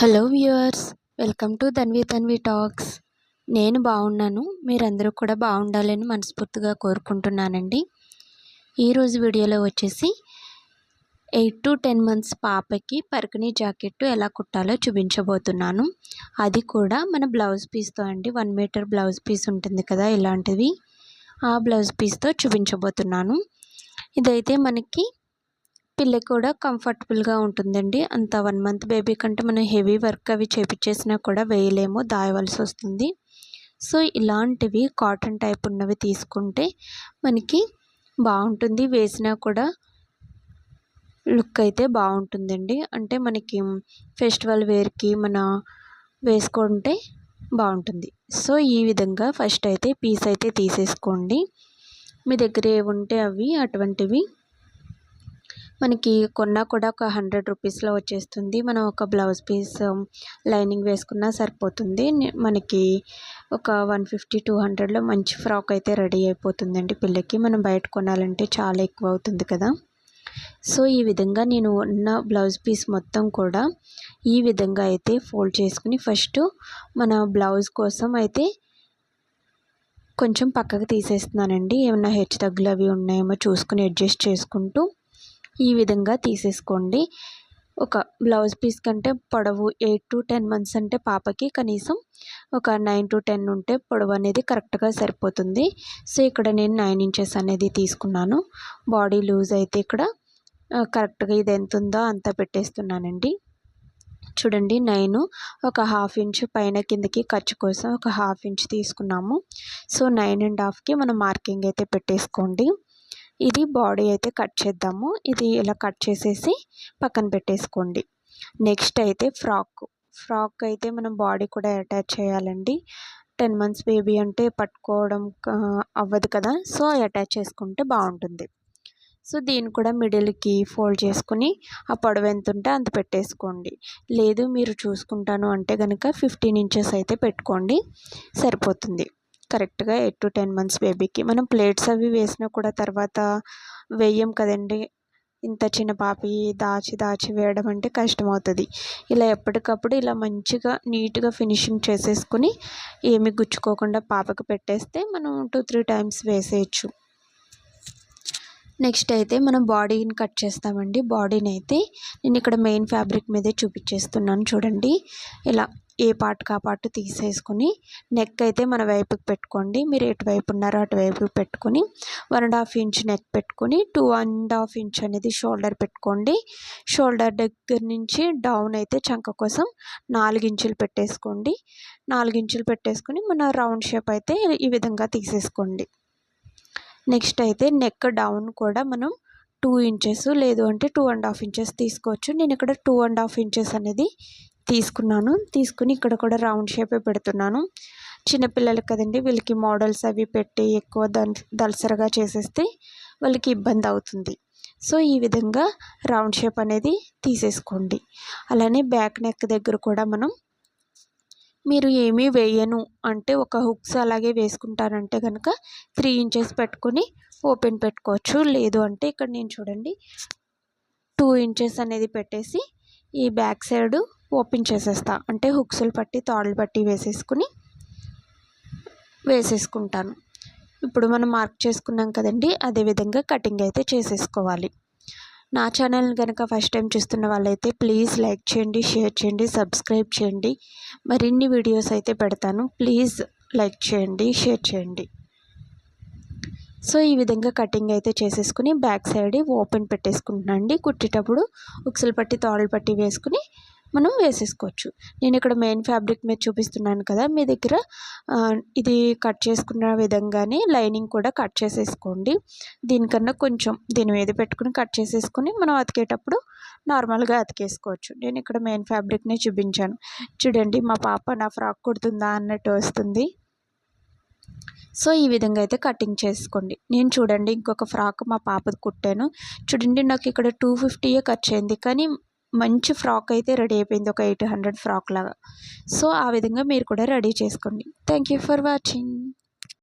Hello viewers welcome to Dhanvi Dhanvi talks. నేను బాగున్నాను మీరందరూ కూడా బాగుండాలని మనస్ఫూర్తిగా కోరుకుంటున్నానండి. ఈరోజు వీడియోలో వచ్చేసి ఎయిట్ టు టెన్ మంత్స్ పాపకి పరికనీ జాకెట్ ఎలా కుట్టాలో చూపించబోతున్నాను. అది కూడా మన బ్లౌజ్ పీస్తో అండి వన్ మీటర్ బ్లౌజ్ పీస్ ఉంటుంది కదా ఇలాంటివి ఆ బ్లౌజ్ పీస్తో చూపించబోతున్నాను. ఇదైతే మనకి పిల్లకి కూడా కంఫర్టబుల్గా ఉంటుందండి. అంత వన్ మంత్ బేబీ కంటే మనం హెవీ వర్క్ అవి చేపించేసినా కూడా వేయలేము దాయవలసి వస్తుంది. సో ఇలాంటివి కాటన్ టైప్ ఉన్నవి తీసుకుంటే మనకి బాగుంటుంది. వేసినా కూడా లుక్ అయితే బాగుంటుందండి. అంటే మనకి ఫెస్టివల్ వేర్కి మన వేసుకుంటే బాగుంటుంది. సో ఈ విధంగా ఫస్ట్ అయితే పీస్ అయితే తీసేసుకోండి. మీ దగ్గర ఏవి ఉంటే అవి అటువంటివి మనకి కొన్నా కూడా ఒక హండ్రెడ్ రూపీస్లో వచ్చేస్తుంది. మనం ఒక బ్లౌజ్ పీస్ లైనింగ్ వేసుకున్నా సరిపోతుంది. మనకి ఒక వన్ ఫిఫ్టీ టూ హండ్రెడ్లో మంచి ఫ్రాక్ అయితే రెడీ అయిపోతుందండి పిల్లకి. మనం బయట కొనాలంటే చాలా ఎక్కువ అవుతుంది కదా. సో ఈ విధంగా నేను ఉన్న బ్లౌజ్ పీస్ మొత్తం కూడా ఈ విధంగా అయితే ఫోల్డ్ చేసుకుని ఫస్ట్ మన బ్లౌజ్ కోసం అయితే కొంచెం పక్కకు తీసేస్తున్నానండి. ఏమన్నా హెచ్చు తగ్గులు అవి ఉన్నాయేమో చూసుకుని అడ్జస్ట్ చేసుకుంటూ ఈ విధంగా తీసేసుకోండి. ఒక బ్లౌజ్ పీస్ కంటే పొడవు ఎయిట్ టు టెన్ మంత్స్ అంటే పాపకి కనీసం ఒక నైన్ టు టెన్ ఉంటే పొడవు అనేది కరెక్ట్గా సరిపోతుంది. సో ఇక్కడ నేను నైన్ ఇంచెస్ అనేది తీసుకున్నాను. బాడీ లూజ్ అయితే ఇక్కడ కరెక్ట్గా ఇది ఎంత ఉందో అంత పెట్టేస్తున్నానండి. చూడండి నైన్ ఒక హాఫ్ ఇంచ్ పైన కిందకి ఖర్చు కోసం ఒక హాఫ్ ఇంచ్ తీసుకున్నాము. సో నైన్ అండ్ హాఫ్కి మనం మార్కింగ్ అయితే పెట్టేసుకోండి. ఇది బాడీ అయితే కట్ చేద్దాము. ఇది ఇలా కట్ చేసేసి పక్కన పెట్టేసుకోండి. నెక్స్ట్ అయితే ఫ్రాక్. ఫ్రాక్ అయితే మనం బాడీ కూడా అటాచ్ చేయాలండి. టెన్ మంత్స్ బేబీ అంటే పట్టుకోవడం అవ్వదు కదా. సో అటాచ్ చేసుకుంటే బాగుంటుంది. సో దీన్ని కూడా మిడిల్కి ఫోల్డ్ చేసుకుని ఆ పొడవు ఎంత ఉంటే అంత పెట్టేసుకోండి. లేదు మీరు చూసుకుంటాను అంటే కనుక ఫిఫ్టీన్ ఇంచెస్ అయితే పెట్టుకోండి. సరిపోతుంది. కరెక్ట్గా ఎయిట్ టు టెన్ మంత్స్ బేబీకి. మనం ప్లేట్స్ అవి వేసినా కూడా తర్వాత వేయం కదండి. ఇంత చిన్న పాపి దాచి దాచి వేయడం అంటే కష్టమవుతుంది. ఇలా ఎప్పటికప్పుడు ఇలా మంచిగా నీట్గా ఫినిషింగ్ చేసేసుకుని ఏమి గుచ్చుకోకుండా పాపకు పెట్టేస్తే మనం టూ త్రీ టైమ్స్ వేసేయచ్చు. నెక్స్ట్ అయితే మనం బాడీని కట్ చేస్తామండి. బాడీని అయితే నేను ఇక్కడ మెయిన్ ఫ్యాబ్రిక్ మీదే చూపించేస్తున్నాను చూడండి. ఇలా ఏ పార్ట్ కా పార్ట్ తీసేసుకుని నెక్ అయితే మన వైపుకి పెట్టుకోండి. మీరు ఎటువైపు ఉన్నారో అటువైపుకి పెట్టుకొని one and half inch neck పెట్టుకొని టూ అండ్ హాఫ్ ఇంచ్ అనేది షోల్డర్ పెట్టుకోండి. షోల్డర్ దగ్గర నుంచి డౌన్ అయితే చంక కోసం నాలుగించులు పెట్టేసుకోండి. నాలుగు ఇంచులు పెట్టేసుకొని మన రౌండ్ షేప్ అయితే ఈ విధంగా తీసేసుకోండి. నెక్స్ట్ అయితే నెక్ డౌన్ కూడా మనం టూ ఇంచెస్ లేదు అంటే టూ అండ్ హాఫ్ ఇంచెస్ తీసుకోవచ్చు. నేను ఇక్కడ టూ అండ్ హాఫ్ ఇంచెస్ అనేది తీసుకున్నాను. తీసుకుని ఇక్కడ కూడా రౌండ్ షేపే పెడుతున్నాను. చిన్నపిల్లలు కదండి వీళ్ళకి మోడల్స్ అవి పెట్టి ఎక్కువ దల్ దలసరగా చేసేస్తే వాళ్ళకి ఇబ్బంది అవుతుంది. సో ఈ విధంగా రౌండ్ షేప్ అనేది తీసేసుకోండి. అలానే బ్యాక్ నెక్ దగ్గర కూడా మనం మీరు ఏమీ వేయను అంటే ఒక హుక్స్ అలాగే వేసుకుంటారంటే కనుక త్రీ ఇంచెస్ పెట్టుకొని ఓపెన్ పెట్టుకోవచ్చు. లేదు అంటే ఇక్కడ నేను చూడండి టూ ఇంచెస్ అనేది పెట్టేసి ఈ బ్యాక్ సైడ్ ఓపెన్ చేసేస్తా. అంటే హుక్స్లు పట్టి తాళ్ళు పట్టి వేసేసుకుని వేసేసుకుంటాను. ఇప్పుడు మనం మార్క్ చేసుకున్నాం కదండి అదేవిధంగా కటింగ్ అయితే చేసేసుకోవాలి. నా ఛానల్ని కనుక ఫస్ట్ టైం చూస్తున్న వాళ్ళైతే ప్లీజ్ లైక్ చేయండి షేర్ చేయండి సబ్స్క్రైబ్ చేయండి. మరిన్ని వీడియోస్ అయితే పెడతాను. ప్లీజ్ లైక్ చేయండి షేర్ చేయండి. సో ఈ విధంగా కటింగ్ అయితే చేసేసుకుని బ్యాక్ సైడ్ ఓపెన్ పెట్టేసుకుంటున్నాను అండి. కుట్టేటప్పుడు ఉక్సులు పట్టి తాళ్ళు పట్టి వేసుకుని మనం వేసేసుకోవచ్చు. నేను ఇక్కడ మెయిన్ ఫ్యాబ్రిక్ మీద చూపిస్తున్నాను కదా మీ దగ్గర ఇది కట్ చేసుకున్న విధంగానే లైనింగ్ కూడా కట్ చేసేసుకోండి. దీనికన్నా కొంచెం దీని మీద పెట్టుకుని కట్ చేసేసుకుని మనం అతికేటప్పుడు నార్మల్గా అతికేసుకోవచ్చు. నేను ఇక్కడ మెయిన్ ఫ్యాబ్రిక్ని చూపించాను. చూడండి మా పాప నా ఫ్రాక్ కుడుతుందా అన్నట్టు వస్తుంది. సో ఈ విధంగా అయితే కటింగ్ చేసుకోండి. నేను చూడండి ఇంకొక ఫ్రాక్ మా పాపది కుట్టాను. చూడండి నాకు ఇక్కడ టూ ఫిఫ్టీయే ఖర్చు అయింది కానీ మంచి ఫ్రాక్ అయితే రెడీ అయిపోయింది. ఒక ఎయిట్ హండ్రెడ్ ఫ్రాక్ లాగా. సో ఆ విధంగా మీరు కూడా రెడీ చేసుకోండి. Thank you for watching.